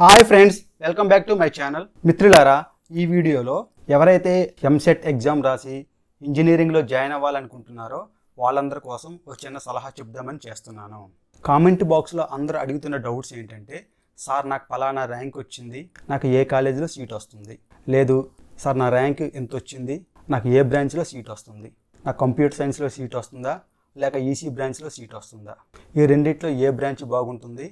Hi friends welcome back to my channel. మిత్రులారా ఈ వీడియోలో ఎవరైతే ఎంసెట్ ఎగ్జామ్ రాసి ఇంజనీరింగ్లో జాయిన్ అవ్వాలనుకుంటున్నారో వాళ్ళందరి కోసం ఒక చిన్న సలహా చెప్దామని చేస్తున్నాను. కామెంట్ బాక్స్లో అందరూ అడుగుతున్న డౌట్స్ ఏంటంటే సార్ నాకు పలానా ర్యాంక్ వచ్చింది. నాకు ఏ కాలేజీలో సీట్ వస్తుంది? లేదు సార్ నా ర్యాంక్ ఎంత వచ్చింది? నాకు ఏ బ్రాంచ్లో సీట్ వస్తుంది? నాకు కంప్యూటర్ సైన్స్లో సీట్ వస్తుందా? లేక ఈసీ బ్రాంచ్లో సీట్ వస్తుందా? ఈ రెండిట్లో ఏ బ్రాంచ్ బాగుంటుంది?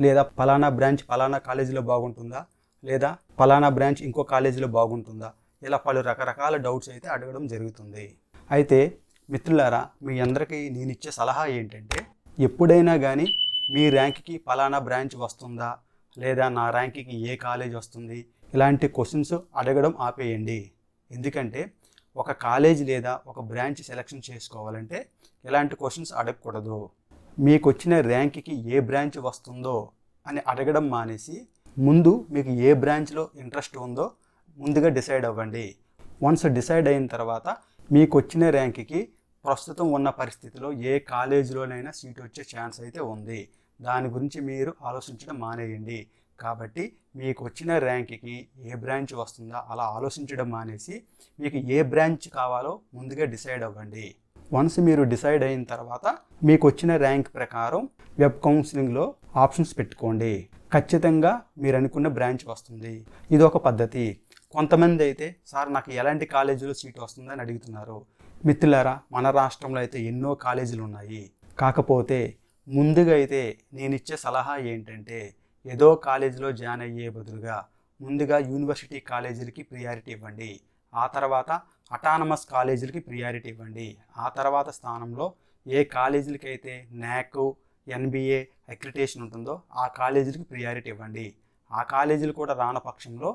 లేదా ఫలానా బ్రాంచ్ ఫలానా కాలేజీలో బాగుంటుందా? లేదా ఫలానా బ్రాంచ్ ఇంకో కాలేజీలో బాగుంటుందా? ఇలా పలు రకరకాల డౌట్స్ అయితే అడగడం జరుగుతుంది. అయితే మిత్రులారా మీ అందరికీ నేను ఇచ్చే సలహా ఏంటంటే ఎప్పుడైనా కానీ మీ ర్యాంక్కి ఫలానా బ్రాంచ్ వస్తుందా? లేదా నా ర్యాంక్కి ఏ కాలేజ్ వస్తుంది? ఇలాంటి క్వశ్చన్స్ అడగడం ఆపేయండి. ఎందుకంటే ఒక కాలేజ్ లేదా ఒక బ్రాంచ్ సెలెక్షన్ చేసుకోవాలంటే ఇలాంటి క్వశ్చన్స్ అడగకూడదు. మీకు వచ్చిన ర్యాంక్కి ఏ బ్రాంచ్ వస్తుందో అని అడగడం మానేసి ముందు మీకు ఏ బ్రాంచ్లో ఇంట్రెస్ట్ ఉందో ముందుగా డిసైడ్ అవ్వండి. వన్స్ డిసైడ్ అయిన తర్వాత మీకు వచ్చిన ర్యాంక్కి ప్రస్తుతం ఉన్న పరిస్థితిలో ఏ కాలేజీలోనైనా సీట్ వచ్చే ఛాన్స్ అయితే ఉంది. దాని గురించి మీరు ఆలోచించడం మానేయండి. కాబట్టి మీకు వచ్చిన ర్యాంక్కి ఏ బ్రాంచ్ వస్తుందా అలా ఆలోచించడం మానేసి మీకు ఏ బ్రాంచ్ కావాలో ముందుగా డిసైడ్ అవ్వండి. వన్స్ మీరు డిసైడ్ అయిన తర్వాత మీకు వచ్చిన ర్యాంక్ ప్రకారం వెబ్ కౌన్సిలింగ్లో ఆప్షన్స్ పెట్టుకోండి. ఖచ్చితంగా మీరు అనుకున్న బ్రాంచ్ వస్తుంది. ఇది ఒక పద్ధతి. కొంతమంది అయితే సార్ నాకు ఎలాంటి కాలేజీలో సీట్ వస్తుందని అడుగుతున్నారు. మిత్రులారా మన రాష్ట్రంలో అయితే ఎన్నో కాలేజీలు ఉన్నాయి. కాకపోతే ముందుగా అయితే నేను ఇచ్చే సలహా ఏంటంటే ఏదో కాలేజీలో జాయిన్ అయ్యే బదులుగా ముందుగా యూనివర్సిటీ కాలేజీలకి ప్రియారిటీ ఇవ్వండి. ఆ తర్వాత అటానమస్ కాలేజీలకి ప్రియారిటీ ఇవ్వండి. ఆ తర్వాత స్థానంలో ఏ కాలేజీలకి అయితే న్యాక్ ఎన్బిఏ అక్రిటేషన్ ఉంటుందో ఆ కాలేజీలకి ప్రియారిటీ ఇవ్వండి. ఆ కాలేజీలు కూడా రాని పక్షంలో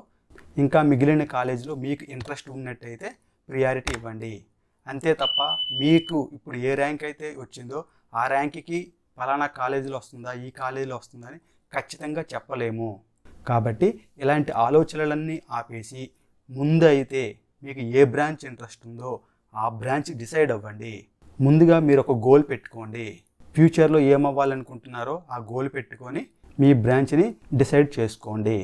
ఇంకా మిగిలిన కాలేజీలో మీకు ఇంట్రెస్ట్ ఉన్నట్టయితే ప్రియారిటీ ఇవ్వండి. అంతే తప్ప మీకు ఇప్పుడు ఏ ర్యాంక్ అయితే వచ్చిందో ఆ ర్యాంక్కి పలానా కాలేజీలో వస్తుందా ఈ కాలేజీలో వస్తుందా అని ఖచ్చితంగా చెప్పలేము. కాబట్టి ఇలాంటి ఆలోచనలన్నీ ఆపేసి ముందైతే మీకు ఏ బ్రాంచ్ ఇంట్రెస్ట్ ఉందో ఆ బ్రాంచ్ డిసైడ్ అవ్వండి. ముందుగా మీరు ఒక గోల్ పెట్టుకోండి. ఫ్యూచర్లో ఏమవ్వాలనుకుంటున్నారో ఆ గోల్ పెట్టుకొని మీ బ్రాంచ్ని డిసైడ్ చేసుకోండి.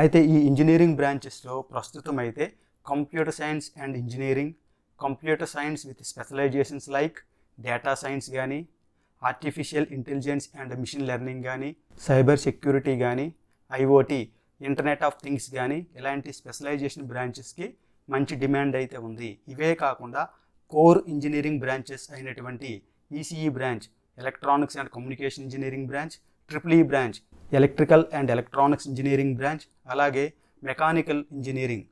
అయితే ఈ ఇంజనీరింగ్ బ్రాంచెస్లో ప్రస్తుతం అయితే computer science and engineering computer science with specializations like data science కానీ artificial intelligence and machine learning కానీ సైబర్ సెక్యూరిటీ కానీ ఐఓటీ ఇంటర్నెట్ ఆఫ్ థింగ్స్ కానీ ఇలాంటి స్పెషలైజేషన్ బ్రాంచెస్కి మంచి డిమాండ్ అయితే ఉంది. ఇవే కాకుండా కోర్ ఇంజనీరింగ్ బ్రాంచెస్ అయినటువంటి ECE branch electronics and communication engineering branch triple E branch electrical and electronics engineering branch అలాగే మెకానికల్ ఇంజనీరింగ్.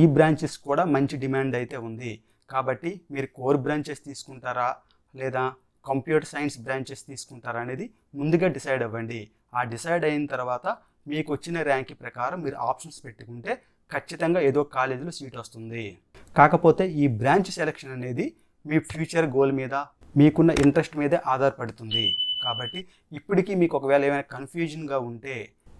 ఈ బ్రాంచెస్ కూడా మంచి డిమాండ్ అయితే ఉంది. కాబట్టి మీరు కోర్ బ్రాంచెస్ తీసుకుంటారా లేదా కంప్యూటర్ సైన్స్ బ్రాంచెస్ తీసుకుంటారా అనేది ముందుగా డిసైడ్ అవ్వండి. ఆ డిసైడ్ అయిన తర్వాత మీకు వచ్చిన ర్యాంక్ ప్రకారం మీరు ఆప్షన్స్ పెట్టుకుంటే ఖచ్చితంగా ఏదో కాలేజీలో సీట్ వస్తుంది. కాకపోతే ఈ బ్రాంచ్ సెలెక్షన్ అనేది మీ ఫ్యూచర్ గోల్ మీద మీకున్న ఇంట్రెస్ట్ మీదే ఆధారపడుతుంది. కాబట్టి ఇప్పటికీ మీకు ఒకవేళ ఏమైనా కన్ఫ్యూజన్గా ఉంటే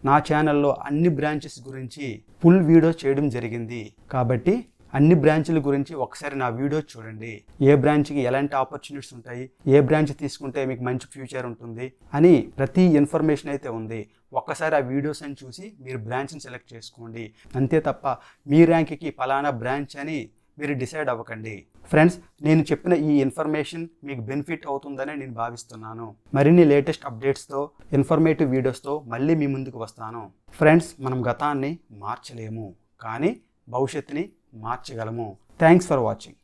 నా ఛానల్లో అన్ని బ్రాంచెస్ గురించి ఫుల్ వీడియో చేయడం జరిగింది. కాబట్టి అన్ని బ్రాంచ్ల గురించి ఒకసారి నా వీడియో చూడండి. ఏ బ్రాంచ్కి ఎలాంటి ఆపర్చునిటీస్ ఉంటాయి? ఏ బ్రాంచ్ తీసుకుంటే మీకు మంచి ఫ్యూచర్ ఉంటుంది? అని ప్రతి ఇన్ఫర్మేషన్ అయితే ఉంది. ఒక్కసారి ఆ వీడియోస్ అని చూసి మీరు బ్రాంచ్ని సెలెక్ట్ చేసుకోండి. అంతే తప్ప మీ ర్యాంక్కి ఫలానా బ్రాంచ్ అని మీరు డిసైడ్ అవ్వకండి. ఫ్రెండ్స్ నేను చెప్పిన ఈ ఇన్ఫర్మేషన్ మీకు బెనిఫిట్ అవుతుందని నేను భావిస్తున్నాను. మరిన్ని లేటెస్ట్ అప్డేట్స్తో ఇన్ఫర్మేటివ్ వీడియోస్తో మళ్ళీ మీ ముందుకు వస్తాను. ఫ్రెండ్స్ మనం గతాన్ని మార్చలేము. కానీ భవిష్యత్తుని మార్చగలము. Thanks for watching